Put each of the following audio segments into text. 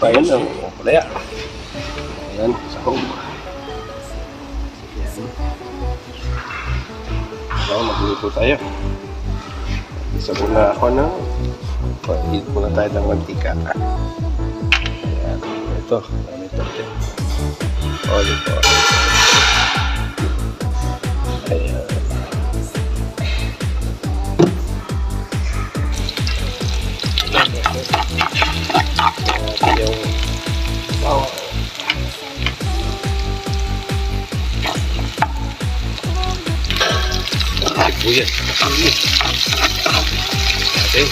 pa yun. Ang oh, kulaya. Ayan, sakong. So, magluluto tayo. Isa muna ako na. Pahit muna tayo ng mantika. Ayan, ito. Ayan, ito. Olive oil. Sibuyas. Natin.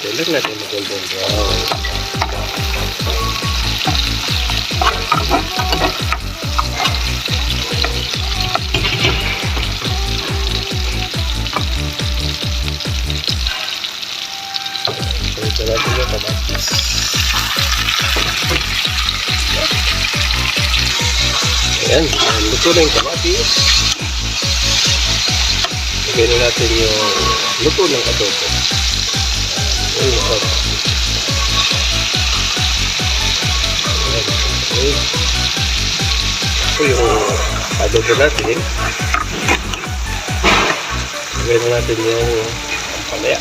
Kailan natin mag-golden brown. Ayan, luto na yung kamatis. Lagyan na natin yung luto ng adobo. Ayan, sarap. Ayan, okay. Ito yung adobo natin. Lagyan na natin yung ampalaya.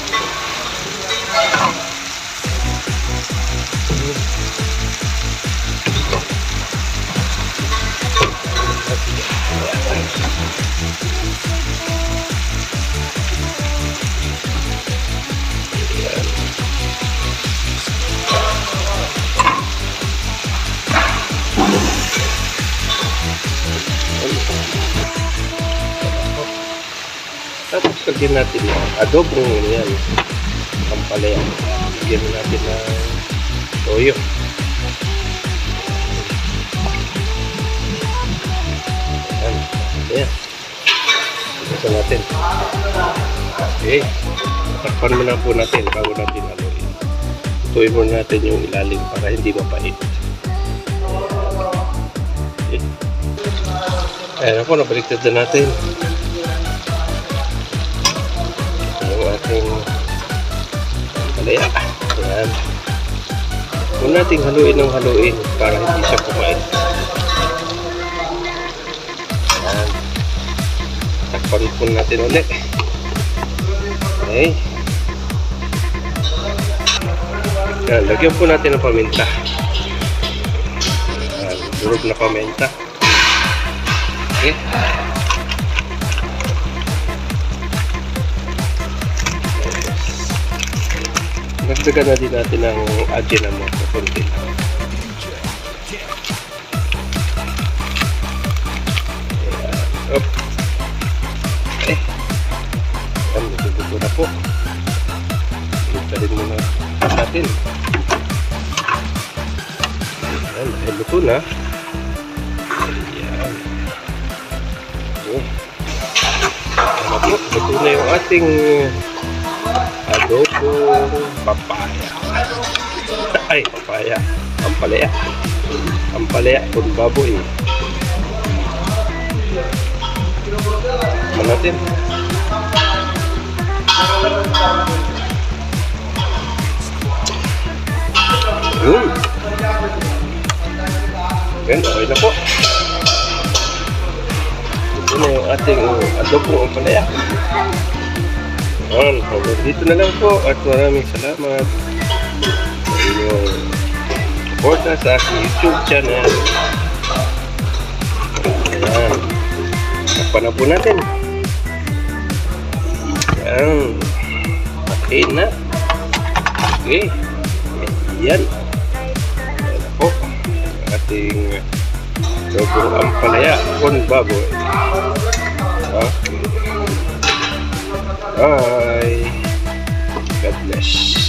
Lagyan natin yung adobo yan. Pampalaya. Lagyan na natin ng toyo. Ayan. Ayan. Ito natin. Okay. Takpan muna po natin bago natin haluin. Tutuin muna natin yung ilalim para hindi mapait. Okay. Ayan ako, nabaliktad na natin. Ating palaya. Ayan. Huwag nating haluin ng haluin para hindi siya kumain. Ayan. Takpan po natin ulit. Okay. Ayan, lagyan po natin ng paminta. Ayan, durog na paminta. Okay. Nagdagan na din natin ng agin mo sa konti. Ayan. Up. Okay. Ayan, na po. Ito rin muna natin. Ayan, dahil luto na. Ayan. Okay. Ano po, luto na yung ating papaya. Ay, papaya. Pampalaya. Pampalaya kung baboy. Ano natin? Yun. Yan, okay na po. Ito na yung ating adobo pampalaya. Ayan, hanggang dito na lang po at maraming salamat sa inyong suporta sa aking YouTube channel. Ayan. Takpan na po natin. Ayan. Okay na. Okay. Ayan. Ayan po. Ating logong ampalaya con baboy. Okay. Bye. God bless.